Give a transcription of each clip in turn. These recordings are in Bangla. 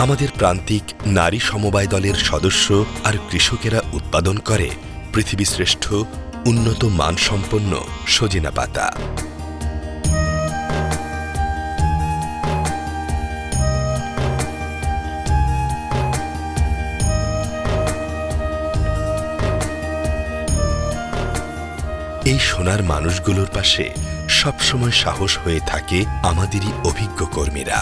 আমাদের প্রান্তিক নারী সমবায় দলের সদস্য আর কৃষকেরা উৎপাদন করে পৃথিবী শ্রেষ্ঠ, উন্নত, মানসম্পন্ন সজিনা পাতা। এই সোনার মানুষগুলোর পাশে সবসময় সাহস হয়ে থাকে আমাদেরই অভিজ্ঞ কর্মীরা।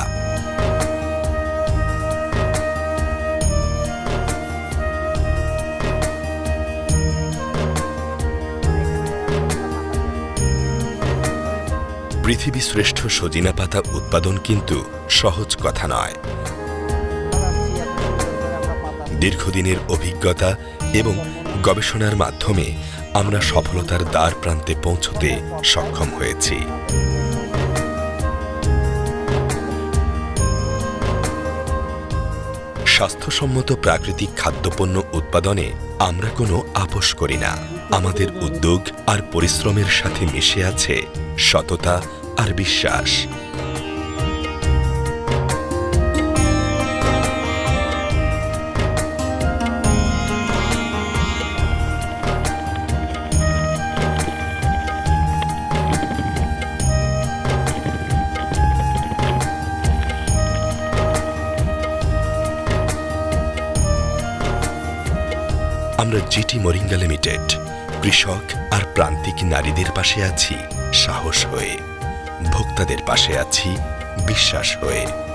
পৃথিবী শ্রেষ্ঠ সজিনা পাতা উৎপাদন কিন্তু সহজ কথা নয়। দীর্ঘদিনের অভিজ্ঞতা এবং গবেষণার মাধ্যমে আমরা সফলতার দ্বার প্রান্তে পৌঁছতে সক্ষম হয়েছি। স্বাস্থ্যসম্মত প্রাকৃতিক খাদ্যপণ্য উৎপাদনে আমরা কোনো আপোষ করি না। আমাদের উদ্যোগ আর পরিশ্রমের সাথে মিশে আছে সততা আর বিশ্বাস। আমরা জিটি মরিঙ্গা লিমিটেড কৃষক আর প্রান্তিক নারীদের পাশে আছি সাহস হয়ে। ভোক্তাদের পাশে আছি বিশ্বাস হয়ে।